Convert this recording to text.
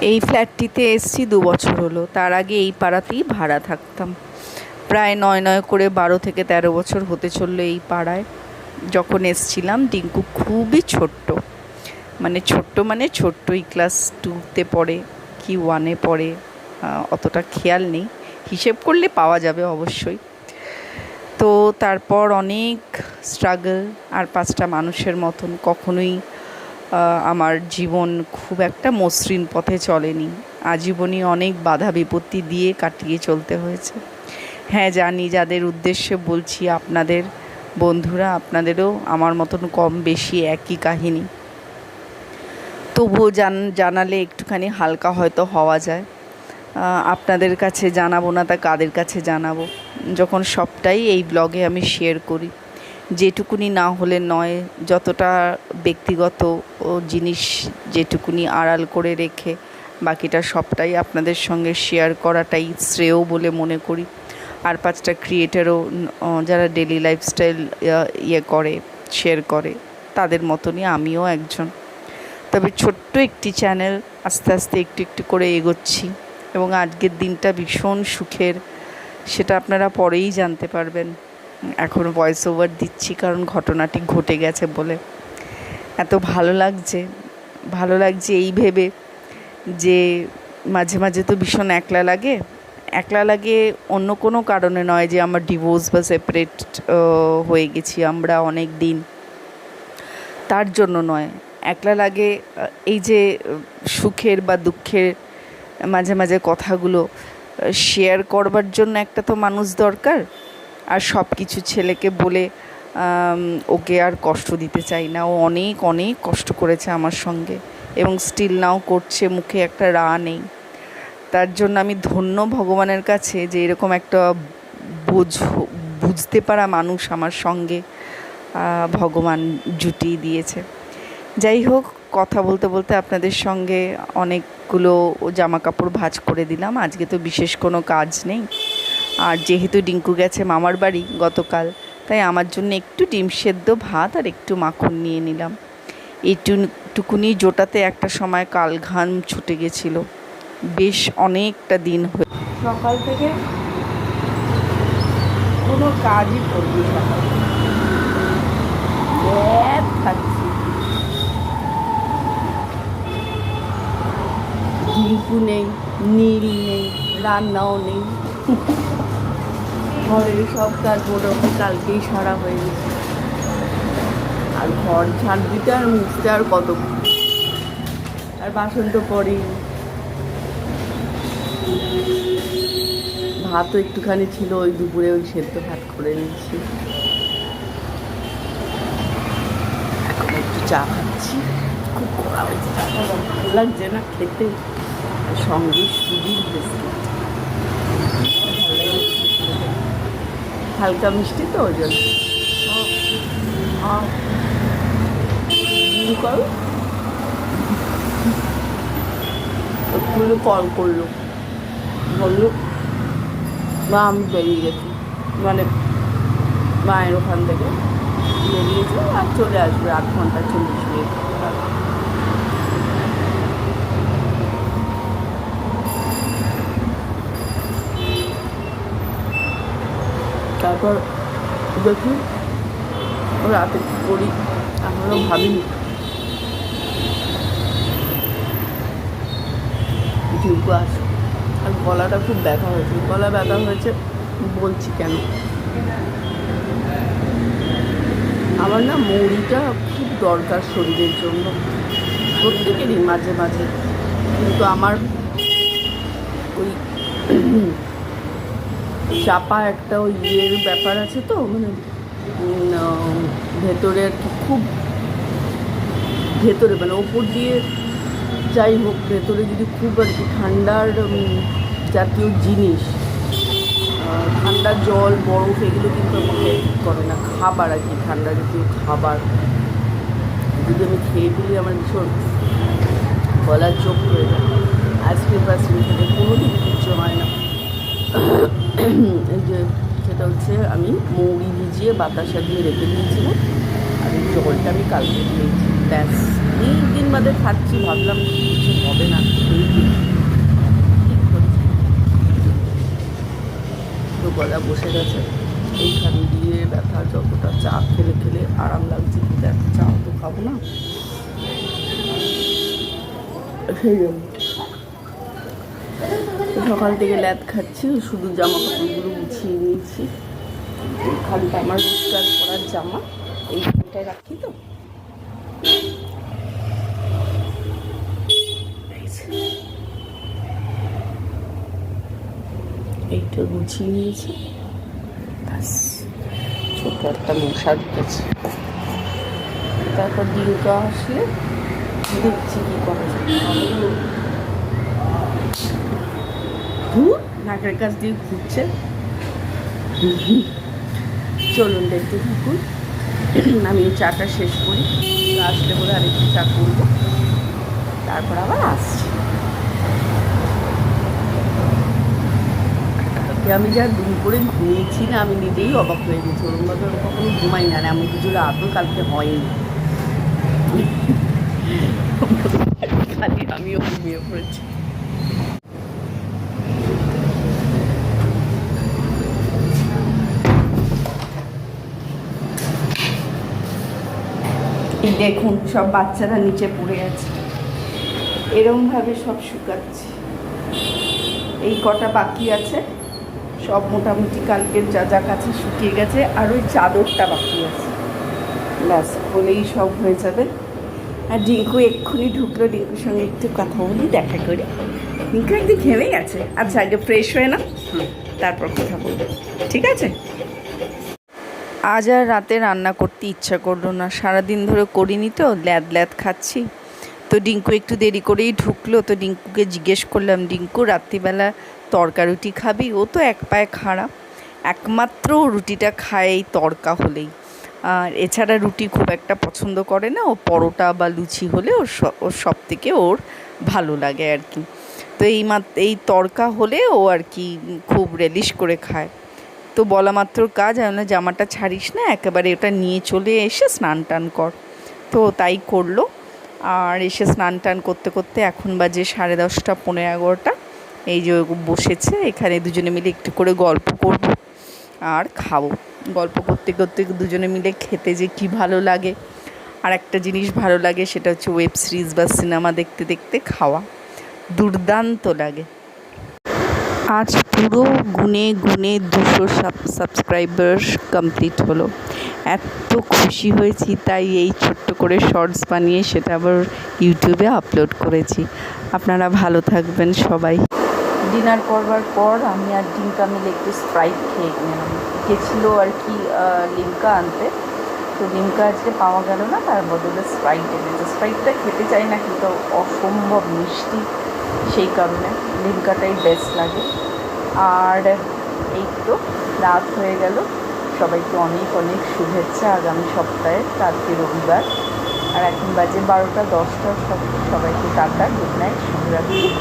এই ফ্ল্যাটটিতে এসছি দু বছর হলো। তার আগে এই পাড়াতেই ভাড়া থাকতাম। প্রায় নয় নয় করে বারো থেকে তেরো বছর হতে চলল এই পাড়ায়। যখন এসছিলাম ডিঙ্কু খুবই ছোট্ট। মানে ছোট্ট মানে ছোট্টই। ক্লাস টুতে পড়ে কি ওয়ানে পড়ে অতটা খেয়াল নেই। হিসেব করলে পাওয়া যাবে অবশ্যই। তো তারপর অনেক স্ট্রাগল আর পাঁচটা মানুষের মতন কখনোই আমার জীবন খুব একটা মসৃণ পথে চলেনি। আজীবনই অনেক বাধা বিপত্তি দিয়ে কাটিয়ে চলতে হয়েছে। হ্যাঁ জানি যাদের উদ্দেশ্যে বলছি আপনাদের বন্ধুরা, আপনাদেরও আমার মতন কম বেশি একই কাহিনী। তবুও জান, জানালে একটুখানি হালকা হয়তো হওয়া যায়। আপনাদের কাছে জানাব না তা কাদের কাছে জানাব? যখন সবটাই এই ব্লগে আমি শেয়ার করি। যেটুকুনি না হলে নয়, যতটা ব্যক্তিগত জিনিস যেটুকুনি আড়াল করে রেখে, বাকিটা সবটাই আপনাদের সঙ্গে শেয়ার করাটাই শ্রেয় বলে মনে করি। আর পাঁচটা ক্রিয়েটারও যারা ডেলি লাইফস্টাইল ইয়ে করে শেয়ার করে, তাদের মতনই আমিও একজন। তবে ছোট্ট একটি চ্যানেল আস্তে আস্তে একটু একটু করে এগোচ্ছি এবং আজকের দিনটা ভীষণ সুখের, সেটা আপনারা পরেই জানতে পারবেন। এখন ভয়েস ওভার দিচ্ছি কারণ ঘটনাটি ঘটে গেছে বলে। এত ভালো লাগছে ভালো লাগছে এই ভেবে যে মাঝে মাঝে তো ভীষণ একলা লাগে। একলা লাগে অন্য কোনো কারণে নয় যে আমার ডিভোর্স বা সেপারেট হয়ে গেছি আমরা অনেক দিন। তার জন্য নয়, একলা লাগে এই যে, সুখের বা দুঃখের মাঝে মাঝে কথাগুলো শেয়ার করবার জন্য একটা তো মানুষ দরকার। আর সব কিছু ছেলেকে বলে ওকে আর কষ্ট দিতে চাই না। ও অনেক অনেক কষ্ট করেছে আমার সঙ্গে এবং স্টিল নাও করছে, মুখে একটা রা নেই। তার জন্য আমি ধন্য ভগবানের কাছে যে এরকম একটা বোঝ, বুঝতে পারা মানুষ আমার সঙ্গে ভগবান জুটিয়ে দিয়েছে। যাই হোক, কথা বলতে বলতে আপনাদের সঙ্গে অনেকগুলো জামা কাপড় ভাঁজ করে দিলাম। আজকে তো বিশেষ কোনো কাজ নেই। আর যেহেতু ডিঙ্কু গেছে মামার বাড়ি গতকাল, তাই আমার জন্য একটু ডিম সেদ্ধ ভাত আর একটু মাখন নিয়ে নিলাম। এইটুকুনি জোটাতে একটা সময় কাল ঘাম ছুটে গেছিল। বেশ অনেকটা দিন হয়ে সকাল থেকে কোনো কাজই করবি ঝিঙ্কু নেই, নীল নেই, রান্নাও নেই। ঘরের সব কাজ মোটামুটি কালকেই সারা হয়ে গেছে। আর ঘর ঝাড় দিতে আর মুছতে আর কত আর বাসন তো পড়েই। ভাতও একটুখানি ছিল, ওই দুপুরে ওই সেদ্ধ ভাত করে নিচ্ছি এখন একটু চা খাচ্ছি। খুব কড়া হয়েছে ভালো লাগছে না খেতে। সঙ্গে সুজির বিস্কিট। হালকা মিষ্টি তো, ওই জন্য। কল। করল। বলল, মা, আমি বেরিয়ে গেছি। মানে মায়ের ওখান থেকে। বেরিয়েছে আর চলে আসবে আধ ঘণ্টা চল্লিশ মিনিট। তারপর দেখি রাতে কী করি এখনও ভাবিনি। ঢুকু আসে। আর গলাটা খুব ব্যথা হয়েছে। গলা ব্যথা হয়েছে বলছি কেন? আমার না মৌরিটা খুব দরকার শরীরের জন্য। প্রত্যেকেরই মাঝে মাঝে। কিন্তু আমার ওই চাপা একটা ওই ইয়ের ব্যাপার আছে তো মানে ভেতরে আর কি খুব ভেতরে মানে ওপর দিয়ে যাই হোক, ভেতরে যদি খুব আর কি ঠান্ডার জাতীয় জিনিস ঠান্ডা জল, বরফ, এগুলো কিন্তু আমাকে করে না। খাবার আর কি, ঠান্ডা জাতীয় খাবার। যদি আমি খেয়ে ফেলি, আমার ভীষণ গলার চোখ হয়ে যায়। আইসক্রিম ফাইসক্রিম খেলে কোনো দিন কিছু যে সেটা হচ্ছে আমি মৌরি ভিজিয়ে বাতাসা দিয়ে রেখে দিয়েছিলাম। আর এই জলটা আমি কালকে দিয়েছি। ব্যাস এই দিন বাদে খাচ্ছি, ভাবলাম কিছু হবে না তো গলা বসে গেছে। এইখানে দিয়ে ব্যথা যতটা, চা খেলে খেলে আরাম লাগছে। দেখ, চা তো খাব না। সেই জন্য। সকাল থেকে ল্যাদ খাচ্ছি, শুধু জামা কাপড়গুলো গুছিয়ে নিয়েছি। এইখানটা আমার রোজগার করার জামা এইখানটায় রাখি তো। এইটা গুছিয়ে নিয়েছি। ব্যাস, ছোট একটা মশা ঢুকেছে। তারপর ডিঙ্কা আসলে দেখছি কি করা যায়। ধুর, নাকের কাছ দিয়ে ঘুরছে। চলুন দেখতে থাকুন। আমি চাটা শেষ করি। আসলে বলে আরেকটু চা করব। তারপর আবার আসছি। আমি যা দিন করে ঘুমিয়েছি না আমি নিজেই অবাক হয়ে গেছি। ওরমভাবে কখনো ঘুমাই না এমন কিছু রাতও কালকে হয়নি খালি আমিও ঘুমিয়ে পড়েছি। এই দেখুন সব বাচ্চারা নিচে পড়ে আছে। এরমভাবে সব শুকাচ্ছে। এই কটা বাকি আছে সব মোটামুটি কালকের যা যা কাছে শুকিয়ে গেছে আর ওই চাদরটা বাকি আছে। ব্যাস হলেই সব হয়ে যাবে। আর ডিঙ্কু এক্ষুনি ঢুকলো ডিঙ্কুর সঙ্গে একটু কথা বলি দেখা করি। ডিঙ্কু একদিন ঘেমে গেছে। আচ্ছা আগে ফ্রেশ হয়ে না তারপর কথা বলব। ঠিক আছে? আজ আর রাতে রান্না করতে ইচ্ছা করল না। সারাদিন ধরে করিনি তো, ল্যাদ ল্যাদ খাচ্ছি। তো ডিঙ্কু একটু দেরি করেই ঢুকলো, তো ডিঙ্কুকে জিজ্ঞেস করলাম, ডিঙ্কু, রাত্রিবেলা তরকা রুটি খাবি? ও তো এক পায়ে খাড়া। একমাত্র রুটিটা খায় এই তরকা হলেই। আর এছাড়া রুটি খুব একটা পছন্দ করে না, ও পরোটা বা লুচি হলে ওর ওর সব থেকে ওর ভালো লাগে আর কি। তো এই এই তরকা হলে ও আর কি খুব রেলিশ করে খায়। তো বলা মাত্র কাজ আমি জামাটা ছাড়িস না, একেবারে ওটা নিয়ে চলে এসে স্নান টান কর। তো তাই করল। আর এসে স্নান টান করতে করতে এখন বাজে সাড়ে দশটা, পনেরো এগারোটা। এই যে বসেছে, এখানে দুজনে মিলে একটু করে গল্প করব আর খাব। গল্প করতে করতে দুজনে মিলে খেতে যে কি ভালো লাগে। আর একটা জিনিস ভালো লাগে, সেটা হচ্ছে ওয়েব সিরিজ বা সিনেমা দেখতে দেখতে খাওয়া। দুর্দান্ত লাগে। আজ পুরো গুনে গুনে দুশো সাবস্ক্রাইবার কমপ্লিট হলো। এত খুশি হয়েছি, তাই এই ছোট্ট করে শর্টস বানিয়ে সেটা আবার ইউটিউবে আপলোড করেছি। আপনারা ভালো থাকবেন সবাই। ডিনার করবার পর আমি আর ডিঙ্কা মিলে একটু স্প্রাইট খেয়ে নিলাম। গেছিল আর কি লিমকা আনতে। তো লিমকা আজকে পাওয়া গেল না, তার বদলে স্প্রাইট এনেছে। স্প্রাইটটা খেতে চাই না, কিন্তু অসম্ভব মিষ্টি। সেই কারণে লিমকাটাই বেস্ট লাগে। আর এই তো রাত হয়ে গেল। সবাইকে অনেক অনেক শুভেচ্ছা আগামী সপ্তাহে, কালকে রবিবার। আর এখন বাজে বারোটা দশটা, সব, সবাইকে টাটা গুড নাইট শুভরাত্রি।